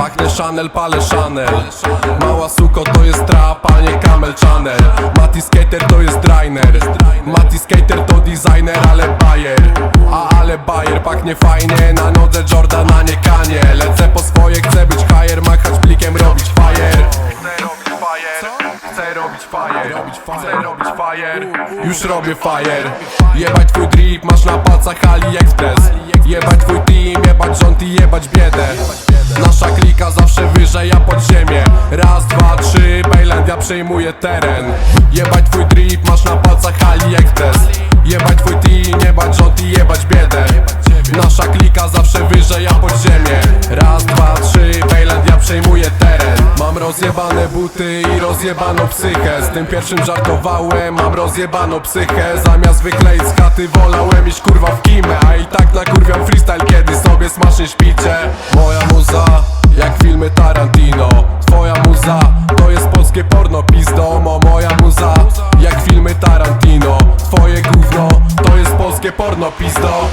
Pachnie Chanel, palę Chanel. Mała suko to jest trap, a nie Camel Channel Mati Skater to jest drainer Mati Skater to designer, ale bajer A ale bajer, pachnie fajnie Na nodze Jordan, a nie kanie Lecę po swoje, chcę być higher Machać plikiem, robić fire. Chcę robić fire. Chcę robić fire. Chcę robić fire. Już robię fire. Jebać twój drip, masz na palcach AliExpress Jebać twój team, jebać rząd i jebać biedę Nasza klika zawsze wyżej, ja pod ziemię. Raz, dwa, trzy, Bejlandia przejmuje teren. Jebać twój drip, masz na palcach AliExpress Jebać twój team, jebać rząd i jebać biedę. Nasza klika zawsze wyżej, ja pod ziemię. Raz, dwa, trzy, Bejlandia przejmuje teren. Mam rozjebane buty i rozjebaną psychę. Z tym pierwszym żartowałem, mam rozjebaną psychę. Zamiast wykleić z chaty wolałem iść kurwa w kimę. A i tak nakurwiam freestyle, kiedy sobie smacznie śpicie. Moja muza, pizdo Mo moja muza, jak filmy Tarantino Twoje gówno, to jest polskie porno pizdo